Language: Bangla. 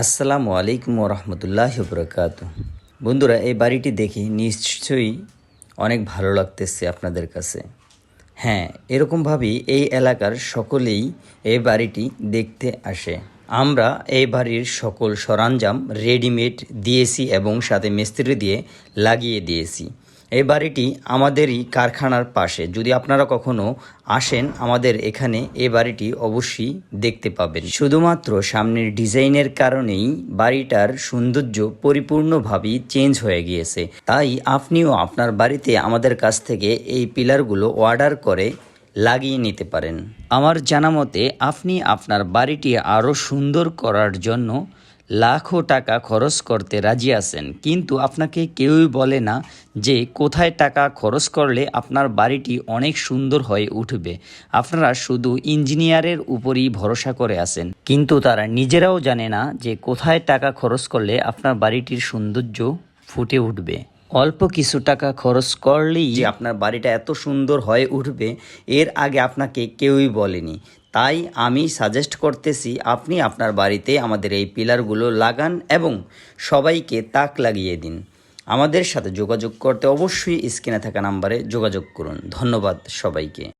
আসসালামু আলাইকুম রহমতুল্লাহ বরকাত বন্ধুরা, এই বাড়িটি দেখে নিশ্চয়ই অনেক ভালো লাগতেছে আপনাদের কাছে। হ্যাঁ এরকমভাবেই এই এলাকার সকলেই এই বাড়িটি দেখতে আসে। আমরা এই বাড়ির সকল সরঞ্জাম রেডিমেড দিয়েছি এবং সাথে মিস্ত্রি দিয়ে লাগিয়ে দিয়েছি। এই বাড়িটি আমাদেরই কারখানার পাশে। যদি আপনারা কখনো আসেন, আমাদের এখানে এ বাড়িটি অবশ্যই দেখতে পাবেন। শুধুমাত্র সামনের ডিজাইনের কারণেই বাড়িটার সৌন্দর্য পরিপূর্ণভাবে চেঞ্জ হয়ে গিয়েছে। তাই আপনিও আপনার বাড়িতে আমাদের কাছ থেকে এই পিলারগুলো অর্ডার করে লাগিয়ে নিতে পারেন। আমার জানা মতে, আপনি আপনার বাড়িটি আরও সুন্দর করার জন্য লাখো টাকা খরচ করতে রাজি আছেন। কিন্তু আপনাকে কেউই বলে না যে কোথায় টাকা খরচ করলে আপনার বাড়িটি অনেক সুন্দর হয়ে উঠবে। আপনারা শুধু ইঞ্জিনিয়ারের উপরই ভরসা করে আছেন। কিন্তু তারা নিজেরাও জানে না যে কোথায় টাকা খরচ করলে আপনার বাড়িটির সৌন্দর্য ফুটে উঠবে। অল্প কিছু টাকা খরচ করলেই যে আপনার বাড়িটা এত সুন্দর হয়ে উঠবে এর আগে আপনাকে কেউই বলেনি। তাই আমি সাজেস্ট করতেছি আপনি আপনার বাড়িতে আমাদের এই পিলারগুলো লাগান এবং সবাইকে তাক লাগিয়ে দিন। আমাদের সাথে যোগাযোগ করতে অবশ্যই স্ক্রিনে থাকা নাম্বারে যোগাযোগ করুন। ধন্যবাদ সবাইকে।